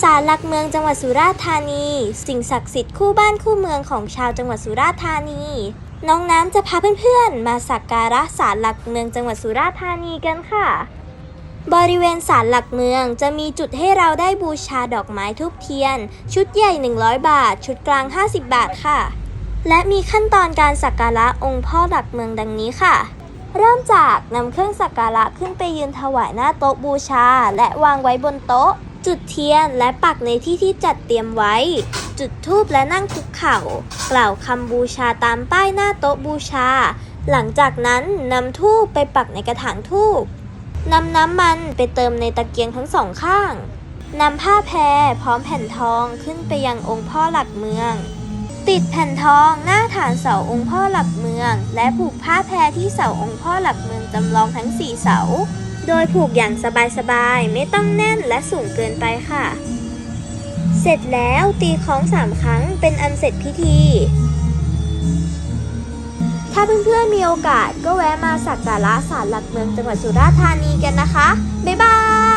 ศาลหลักเมืองจังหวัดสุราษฎร์ธานี สิ่งศักดิ์สิทธิ์คู่บ้านคู่เมืองของชาวจังหวัดสุราษฎร์ธานี น้องน้ำจะพาเพื่อนๆ มาสักการะศาลหลักเมืองจังหวัดสุราษฎร์ธานีกันค่ะ บริเวณศาลหลักเมืองจะมีจุดให้เราได้บูชาดอกไม้ทูบเทียน ชุดใหญ่ 100 บาท ชุดกลาง 50 บาทค่ะ และมีขั้นตอนการสักการะองค์พ่อหลักเมืองดังนี้ค่ะเริ่มจากนำเครื่องสักการะขึ้นไปยืนถวายหน้าโต๊ะบูชา และวางไว้บนโต๊ะ จุดเทียนและปักในที่ที่จัดเตรียมไว้ จุดธูปและนั่งคุกเข่า กล่าวคำบูชาตามป้ายหน้าโต๊ะบูชา หลังจากนั้นนำธูปไปปักในกระถางธูปนำน้ำมันไปเติมในตะเกียงทั้งสองข้างนำผ้าแพรพร้อมแผ่นทองขึ้นไปยังองค์พ่อหลักเมือง ติดแผ่นทองหน้าฐานเสาองค์พ่อหลักเมือง และผูกผ้าแพรที่เสาองค์พ่อหลักเมืองจำลองทั้งสี่เสา โดยผูกอย่างสบายๆ ไม่ต้องแน่นและสูงเกินไปค่ะ เสร็จแล้วตีคล้องสามครั้งเป็นอันเสร็จพิธี ถ้าเพื่อนๆมีโอกาสก็แวะมาสักการะศาลหลักเมืองจังหวัดสุราษฎร์ธานีกันนะคะ บ๊ายบาย